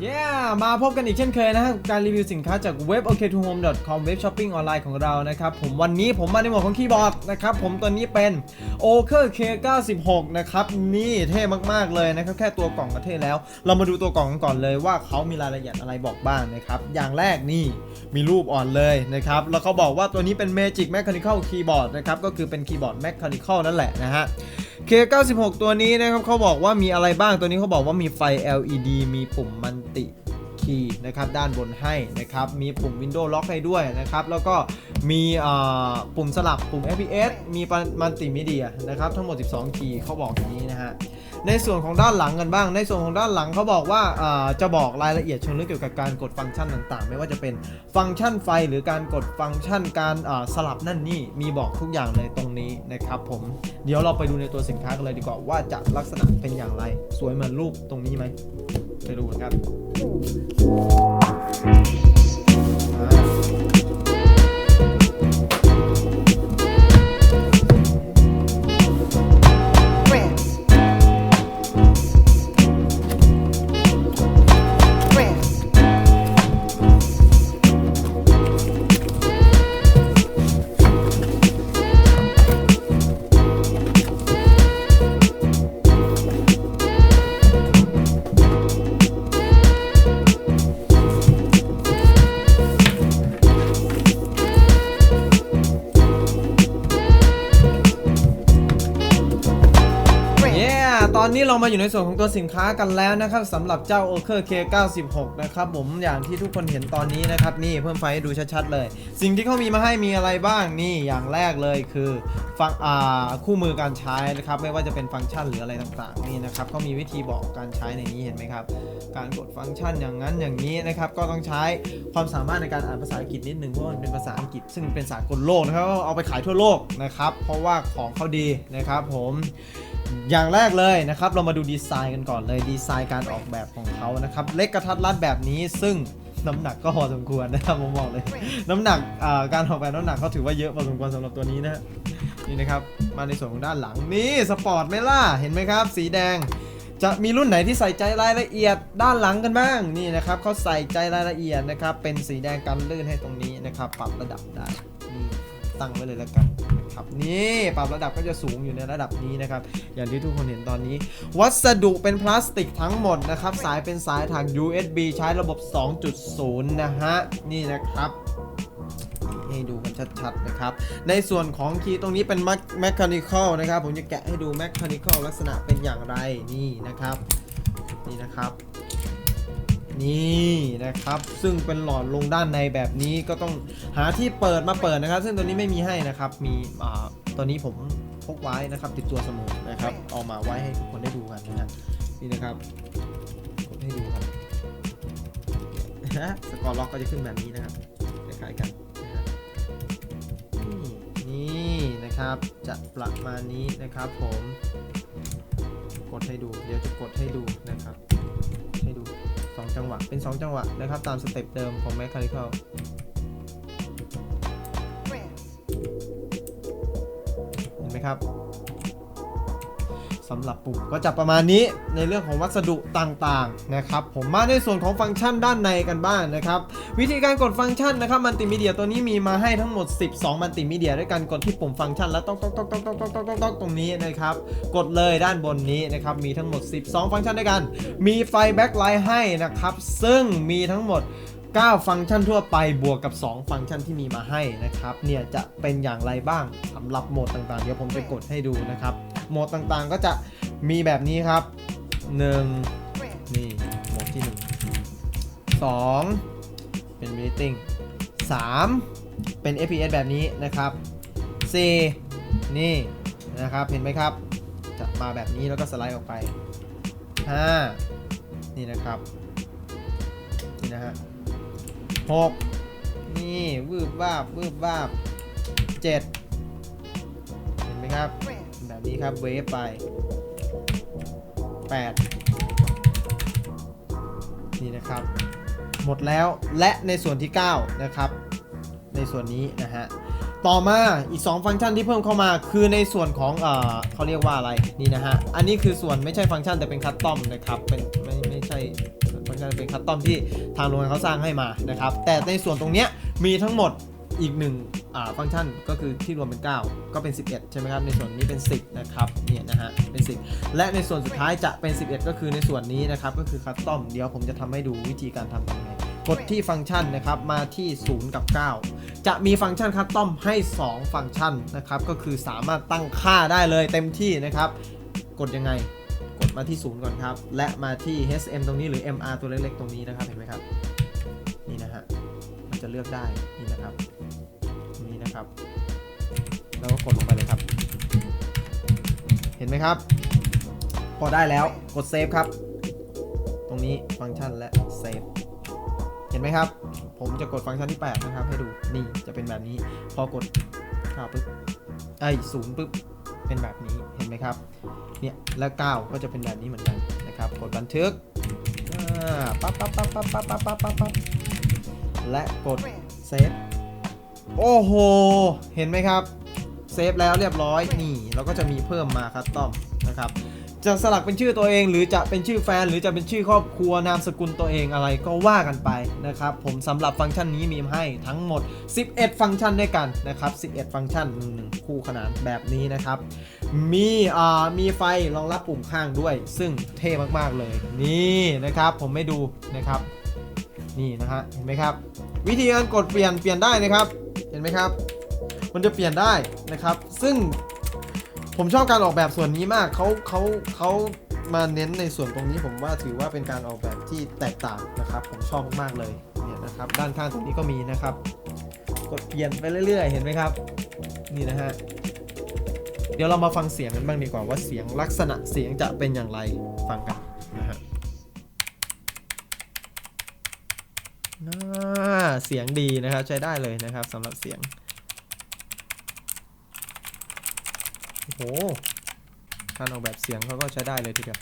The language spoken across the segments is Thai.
เย้มาพบกันอีกเช่นเคยนะฮะกับการรีวิวสินค้าจากเว็บ ok2home.com เว็บช้อปปิ้งออนไลน์ของเรานะครับผมวันนี้ผมมาในหมวดของคีย์บอร์ดนะครับผมตัวนี้เป็น o k e r K96 นะครับนี่เท่มากๆเลยนะครับแค่ตัวกล่องก็เท่แล้ว เรามาดูตัวกล่องกันก่อนเลยว่าเขามีรายละเอียดอะไรบอกบ้างนะครับอย่างแรกนี่มีรูปอ่อนเลยนะครับแล้วเขาบอกว่าตัวนี้เป็น Magic Mechanical Keyboard นะครับก็คือเป็นคีย์บอร์ด Mechanical นั่นแหละนะฮะ K96 ตัวนี้นะครับเขาบอกว่ามีอะไรบ้างตัวนี้เขาบอกว่ามีไฟ LED มีปุ่มมันติคีย์นะครับด้านบนให้นะครับมีปุ่ม Windows Lock ให้ด้วยนะครับแล้วก็ มีปุ่มสลับปุ่ม FPS มีมัลติมีเดียนะครับทั้งหมด 12 คีย์เขาบอกอย่างนี้นะฮะในส่วนของด้านหลังกันบ้าง ในส่วนของด้านหลังเขาบอกว่าจะบอกรายละเอียดเชิงลึกเกี่ยวกับการกดฟังก์ชันต่างๆ ไม่ว่าจะเป็นฟังก์ชันไฟหรือการกดฟังก์ชันการสลับนั่นนี่มีบอกทุกอย่างเลยตรงนี้นะครับผมเดี๋ยวเราไปดูในตัวสินค้ากันเลยดีกว่าว่าจะลักษณะเป็นอย่างไร สวยเหมือนรูปตรงนี้ไหมไปดูกันครับ นี้เรามาอยู่ในส่วนของตัวสินค้ากันแล้วนะครับสำหรับเจ้า o k e r K96 นะครับผมอย่างที่ทุกคนเห็นตอนนี้นะครับ นี่เพิ่มไฟให้ดูชัดๆเลย สิ่งที่เขามีมาให้มีอะไรบ้างนี่อย่างแรกเลยคือฟังอ่าคู่มือการใช้นะครับไม่ว่าจะเป็นฟังก์ชันหรืออะไรต่างๆนี่นะครับเขามีวิธีบอกการใช้ในนี้เห็นไหมครับ การกดฟังก์ชันอย่างนั้นอย่างนี้นะครับก็ต้องใช้ความสามารถในการอ่านภาษาอังกฤษนิดนึงเพราะมันเป็นภาษาอังกฤษซึ่งเป็นสากลโลกนะครับเอาไปขายทั่วโลกนะครับเพราะว่าของเขาดีนะครับผม อย่างแรกเลยนะครับ เรามาดูดีไซน์กันก่อนเลยดีไซน์การออกแบบของเขานะครับ เล็กกระทัดรัดแบบนี้ซึ่งน้ำหนักก็พอสมควรนะครับผมบอกเลย น้ำหนักการออกแบบน้ำหนักเขาถือว่าเยอะพอสมควรสำหรับตัวนี้นะนี่นะครับมาในส่วนของด้านหลังนี่สปอร์ตไหมล่ะเห็นไหมครับ สีแดง จะมีรุ่นไหนที่ใส่ใจรายละเอียดด้านหลังกันบ้างนี่นะครับเขาใส่ใจรายละเอียดนะครับเป็นสีแดงกันลื่นให้ตรงนี้นะครับปรับระดับได้ ตั้งไว้เลยแล้วกันครับนี่ปรับระดับก็จะสูงอยู่ในระดับนี้นะครับ อย่างที่ทุกคนเห็นตอนนี้ วัสดุเป็นพลาสติกทั้งหมดนะครับ สายเป็นสายทาง USB ใช้ระบบ 2.0 นะฮะ นี่นะครับให้ดูกันชัดๆนะครับ ในส่วนของคีย์ตรงนี้เป็น mechanical นะครับ ผมจะแกะให้ดู mechanical ลักษณะเป็นอย่างไรนี่นะครับ นี่นะครับ นี่นะครับ ซึ่งเป็นหลอดลงด้านในแบบนี้ก็ต้องหาที่เปิดมาเปิดนะครับ ซึ่งตัวนี้ไม่มีให้นะครับ มีอ่าตัวนี้ผมพกไว้นะครับ ติดตัวเสมอนะครับ เอามาไว้ให้ทุกคนได้ดูกันนะฮะนี่นะครับกดให้ดูครับสกอร์ล็อกก็จะขึ้นแบบนี้นะครับคล้ายๆกันนะครับนี่นี่นะครับจะประมาณนี้นะครับ ผม กดให้ดู เดี๋ยวจะกดให้ดูนะครับให้ดู 2 จังหวะ เป็น 2 จังหวะนะครับ ตามสเต็ปเดิมของ Mechanical France. เห็นไหมครับ สำหรับปุ่มก็จะประมาณนี้ในเรื่องของวัสดุต่างๆนะครับผมมาในส่วนของฟังก์ชันด้านในกันบ้างนะครับวิธีการกดฟังก์ชันนะครับมัลติมีเดียตัวนี้มีมาให้ทั้งหมด 12 มัลติมีเดียด้วยกันกดที่ปุ่มฟังก์ชันแล้วต้องต้องต้องต้องต้องต้องต้องต้องตรงนี้นะครับกดเลยด้านบนนี้นะครับมีทั้งหมด 12 ฟังก์ชันด้วยกัน มีไฟแบ็คไลท์ให้นะครับซึ่งมีทั้งหมด9 ฟังก์ชันทั่วไปบวกกับ 2 ฟังก์ชันที่มีมาให้นะครับ เนี่ยจะเป็นอย่างไรบ้างสำหรับโหมดต่างๆ เดี๋ยวผมจะกดให้ดูนะครับ โหมดต่างๆ ก็จะมีแบบนี้ครับ 1 นี่โหมดที่ 1 2 เป็น meeting 3 เป็น FPS แบบนี้นะครับ 4 นี่นะครับเห็นไหมครับ จะมาแบบนี้แล้วก็สไลด์ออกไป 5 นี่นะครับ นี่นะฮะหกนี่วืบวาบวืบวาบเจ็ดเห็นไหมครับ แบบนี้ครับเวฟไปแปดนี่นะครับ หมดแล้วและในส่วนที่ 9 นะครับ ในส่วนนี้นะฮะ ต่อมาอีก 2 ฟังก์ชันที่เพิ่มเข้ามา คือในส่วนของเอ่อเขาเรียกว่าอะไรนี่นะฮะ อันนี้คือส่วนไม่ใช่ฟังก์ชันแต่เป็นคัสตอมนะครับเป็นไม่ไม่ใช่ฟังก์ชันชันเป็นคัสตอมที่ทางโรงงานเขาสร้างให้มานะครับ แต่ในส่วนตรงเนี้ยมีทั้งหมด อีกหนึ่งฟังก์ชันก็คือที่รวมเป็น 9 ก็เป็น 11 ใช่ไหมครับ ในส่วนนี้เป็น 10 นะครับ เนี่ยนะฮะ เป็น 10 และในส่วนสุดท้ายจะเป็น 11 ก็คือในส่วนนี้นะครับ ก็คือคัสตอม เดี๋ยวผมจะทำให้ดูวิธีการทำยังไงกดที่ฟังก์ชันนะครับ มาที่ 0 กับ 9 จะมีฟังก์ชันคัสตอมให้ 2 ฟังก์ชันนะครับ ก็คือสามารถตั้งค่าได้เลยเต็มที่นะครับ กดยังไง กดมาที่ 0 ก่อนครับ และมาที่ HM ตรงนี้หรือ MR ตัวเล็กๆ ตรงนี้นะครับ เห็นไหมครับ นี่นะฮะ จะเลือกได้นี่นะครับตรงนี้นะครับแล้วก็กดลงไปเลยครับ เห็นไหมครับ พอได้แล้วกดเซฟครับ ตรงนี้ฟังก์ชันและเซฟเห็นไหมครับ ผมจะกดฟังก์ชันที่ 8 นะครับ ให้ดูนี่จะเป็นแบบนี้ พอกดข้าวปุ๊บไอ้ศูนย์ปุ๊บเป็นแบบนี้เห็นไหมครับเนี่ยแล้ว9ก็จะเป็นแบบนี้เหมือนกันนะครับ กดบันทึกปั๊บปั๊บปั๊บปั๊บปั๊บปั๊บปั๊บปั๊บ และกดเซฟโอ้โห เห็นไหมครับ เซฟแล้วเรียบร้อยนี่เราก็จะมีเพิ่มมาคัสตอมนะครับจะสลักเป็นชื่อตัวเอง หรือจะเป็นชื่อแฟน หรือจะเป็นชื่อครอบครัวนามสกุลตัวเองอะไรก็ว่ากันไปนะครับผมสำหรับฟังก์ชันนี้มีให้ทั้งหมด 11 ฟังก์ชันด้วยกันนะครับ 11 ฟังก์ชันหนึ่งคู่ขนานแบบนี้นะครับ มีอ่ามีไฟรองรับปุ่มข้างด้วย ซึ่งเท่มากๆเลย นี่นะครับผมไม่ดูนะครับ นี่นะฮะเห็นไหมครับ วิธีการกดเปลี่ยนเปลี่ยนได้นะครับเห็นไหมครับ มันจะเปลี่ยนได้นะครับ ซึ่งผมชอบการออกแบบส่วนนี้มากเขาเขาเขามาเน้นในส่วนตรงนี้ผมว่าถือว่าเป็นการออกแบบที่แตกต่างนะครับ ผมชอบมากๆเลยเนี่ยนะครับ ด้านข้างตรงนี้ก็มีนะครับ กดเปลี่ยนไปเรื่อย ๆ เห็นไหมครับ นี่นะฮะเดี๋ยวเรามาฟังเสียงกันบ้างดีกว่าว่าเสียงลักษณะเสียงจะเป็นอย่างไรฟังกัน เสียงดีนะครับใช้ได้เลยนะครับสำหรับเสียงโอ้โหการออกแบบเสียงเขาก็ใช้ได้เลยทีเดียว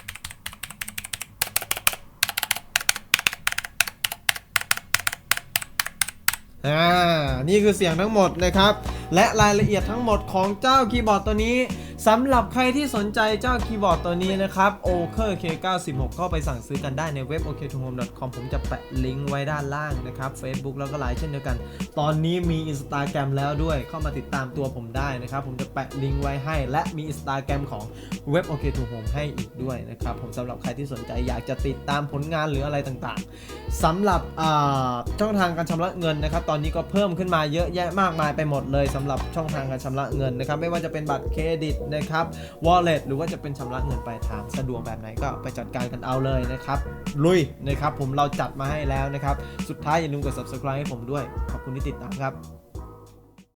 อ่านี่คือเสียงทั้งหมดนะครับ และรายละเอียดทั้งหมดของเจ้าคีย์บอร์ดตัวนี้ สำหรับใครที่สนใจเจ้าคีย์บอร์ดตัวนี้นะครับ o k e r K96 ก็ไปสั่งซื้อกันได้ในเว็บ o k t o h o m e c o m ผมจะแปะลิงก์ไว้ด้านล่างนะครับ Facebook แล้วก็ไลน์เช่นเดียวกัน ตอนนี้มี Instagram แล้วด้วยเข้ามาติดตามตัวผมได้นะครับ ผมจะแปะลิงก์ไว้ให้ และมี Instagram ของเว็บ o k t o h o m e ให้อีกด้วยนะครับผมสำหรับใครที่สนใจอยากจะติดตามผลงานหรืออะไรต่างๆสำหรับช่องทางการชำระเงินนะครับ ตอนนี้ก็เพิ่มขึ้นมาเยอะแยะมากมายไปหมดเลยสำหรับช่องทางการชำระเงินนะครับไม่ว่าจะเป็นบัตรเครดิตนะครับ wallet หรือว่าจะเป็นชำระเงินปลายทางสะดวกแบบไหนก็ไปจัดการกันเอาเลยนะครับ ลุยนะครับผมเราจัดมาให้แล้วนะครับ สุดท้ายอย่าลืมกด subscribe ให้ผมด้วย ขอบคุณที่ติดตามครับ